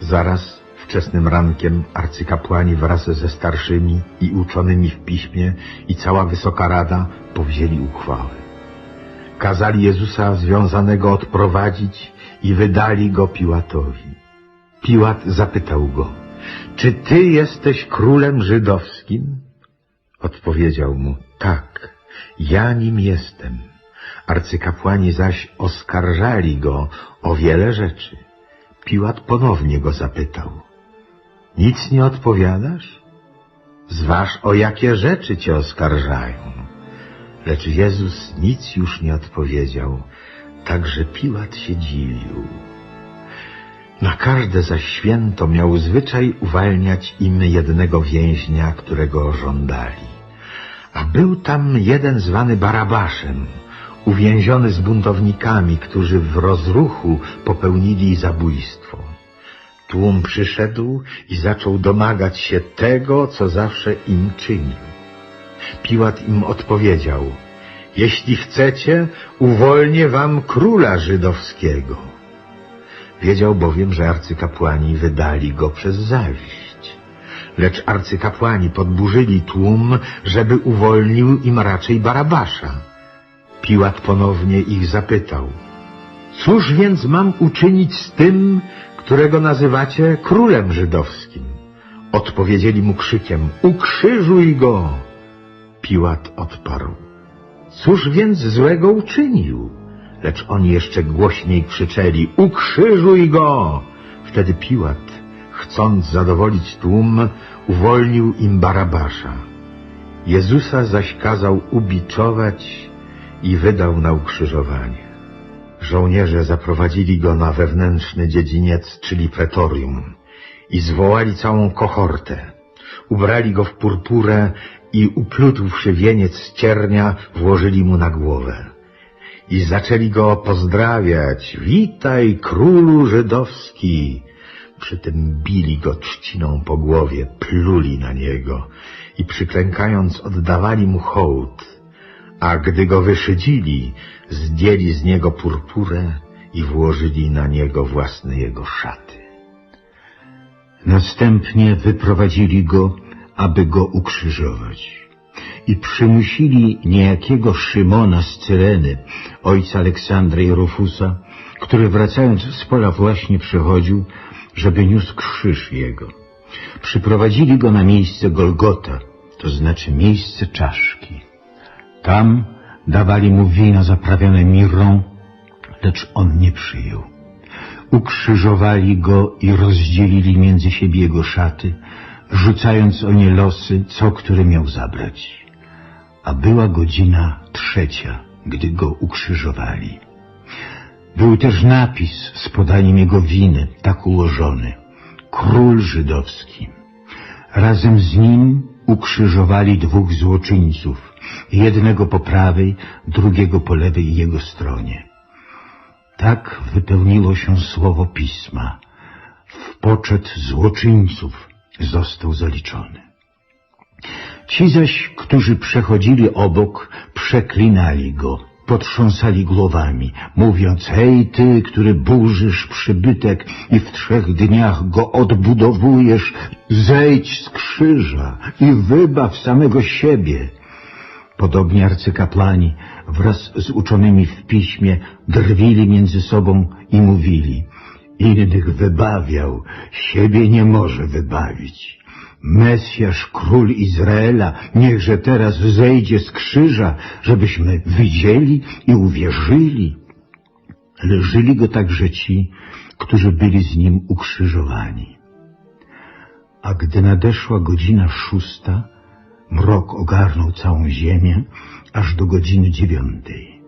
Zaraz wczesnym rankiem arcykapłani wraz ze starszymi i uczonymi w piśmie i cała wysoka rada powzięli uchwałę. Kazali Jezusa związanego odprowadzić i wydali go Piłatowi. Piłat zapytał go, czy ty jesteś królem żydowskim? Odpowiedział mu, tak, ja nim jestem. Arcykapłani zaś oskarżali go o wiele rzeczy. Piłat ponownie go zapytał. Nic nie odpowiadasz? Zważ, o jakie rzeczy cię oskarżają. Lecz Jezus nic już nie odpowiedział, także Piłat się dziwił. Na każde zaś święto miał zwyczaj uwalniać im jednego więźnia, którego żądali. A był tam jeden zwany Barabaszem, uwięziony z buntownikami, którzy w rozruchu popełnili zabójstwo. Tłum przyszedł i zaczął domagać się tego, co zawsze im czynił. Piłat im odpowiedział, jeśli chcecie, uwolnię wam króla żydowskiego. Wiedział bowiem, że arcykapłani wydali go przez zawiść. Lecz arcykapłani podburzyli tłum, żeby uwolnił im raczej Barabasza. Piłat ponownie ich zapytał, cóż więc mam uczynić z tym, którego nazywacie królem żydowskim? Odpowiedzieli mu krzykiem, ukrzyżuj go! Piłat odparł, cóż więc złego uczynił? Lecz oni jeszcze głośniej krzyczeli, ukrzyżuj go! Wtedy Piłat, chcąc zadowolić tłum, uwolnił im Barabasza. Jezusa zaś kazał ubiczować i wydał na ukrzyżowanie. Żołnierze zaprowadzili go na wewnętrzny dziedziniec, czyli pretorium, i zwołali całą kohortę. Ubrali go w purpurę i uplutłszy wieniec ciernia, włożyli mu na głowę. I zaczęli go pozdrawiać. Witaj, królu żydowski! Przy tym bili go trzciną po głowie, pluli na niego i przyklękając oddawali mu hołd. A gdy go wyszydzili, zdjęli z niego purpurę i włożyli na niego własne jego szaty. Następnie wyprowadzili go, aby go ukrzyżować. I przymusili niejakiego Szymona z Cyreny, ojca Aleksandra i Rufusa, który wracając z pola właśnie przychodził, żeby niósł krzyż jego. Przyprowadzili go na miejsce Golgota, to znaczy miejsce czaszki. Tam dawali mu wino zaprawione mirrą, lecz on nie przyjął. Ukrzyżowali go i rozdzielili między siebie jego szaty, rzucając o nie losy, co który miał zabrać. A była godzina trzecia, gdy go ukrzyżowali. Był też napis z podaniem jego winy, tak ułożony. Król żydowski. Razem z nim ukrzyżowali dwóch złoczyńców, jednego po prawej, drugiego po lewej jego stronie. Tak wypełniło się słowo Pisma. W poczet złoczyńców został zaliczony. Ci zaś, którzy przechodzili obok, przeklinali go, potrząsali głowami, mówiąc, hej ty, który burzysz przybytek i w trzech dniach go odbudowujesz, zejdź z krzyża i wybaw samego siebie. Podobnie arcykapłani wraz z uczonymi w piśmie drwili między sobą i mówili, innych wybawiał, siebie nie może wybawić. Mesjasz, król Izraela, niechże teraz zejdzie z krzyża, żebyśmy widzieli i uwierzyli. Ale żyli go także ci, którzy byli z nim ukrzyżowani. A gdy nadeszła godzina szósta, mrok ogarnął całą ziemię, aż do godziny dziewiątej.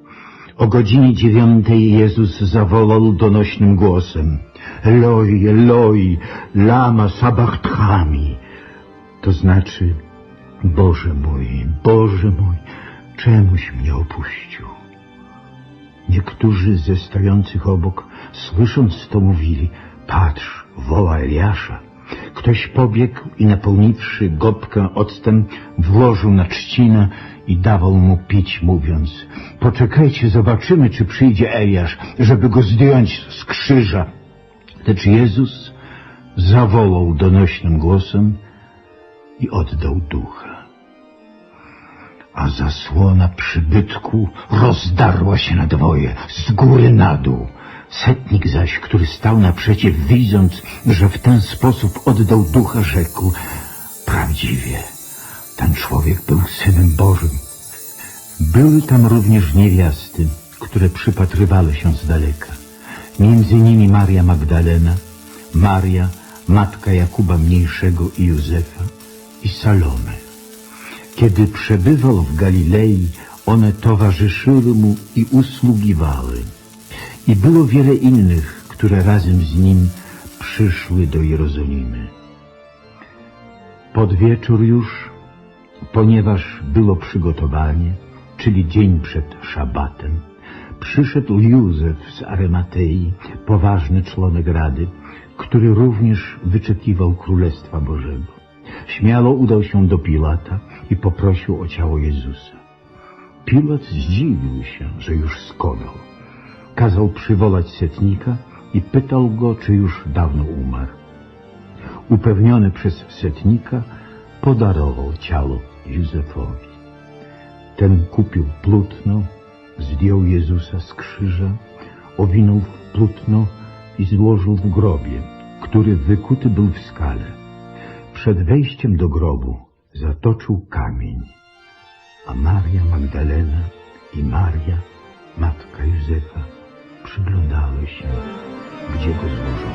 O godzinie dziewiątej Jezus zawołał donośnym głosem Eloi, Eloi, lama sabachthani. To znaczy, Boże mój, Boże mój, czemuś mnie opuścił? Niektórzy ze stojących obok, słysząc to, mówili, patrz, woła Eliasza. Ktoś pobiegł i napełniwszy gobkę octem, włożył na trzcinę i dawał mu pić, mówiąc, poczekajcie, zobaczymy, czy przyjdzie Eliasz, żeby go zdjąć z krzyża. Lecz Jezus zawołał donośnym głosem i oddał ducha. A zasłona przybytku rozdarła się na dwoje, z góry na dół. Setnik zaś, który stał naprzeciw, widząc, że w ten sposób oddał ducha, rzekł, prawdziwie, ten człowiek był Synem Bożym. Były tam również niewiasty, które przypatrywały się z daleka. Między nimi Maria Magdalena, Maria, matka Jakuba Mniejszego i Józefa i Salome. Kiedy przebywał w Galilei, one towarzyszyły mu i usługiwały. I było wiele innych, które razem z nim przyszły do Jerozolimy. Pod wieczór już, ponieważ było przygotowanie, czyli dzień przed szabatem, przyszedł Józef z Arematei, poważny członek Rady, który również wyczekiwał Królestwa Bożego. Śmiało udał się do Pilata i poprosił o ciało Jezusa. Pilat zdziwił się, że już skonał. Kazał przywołać setnika i pytał go, czy już dawno umarł. Upewniony przez setnika, podarował ciało Józefowi. Ten kupił plutno, zdjął Jezusa z krzyża, owinął w plutno i złożył w grobie, który wykuty był w skale. Przed wejściem do grobu zatoczył kamień, a Maria Magdalena i Maria, matka Józefa, przyglądały się, gdzie go złożą.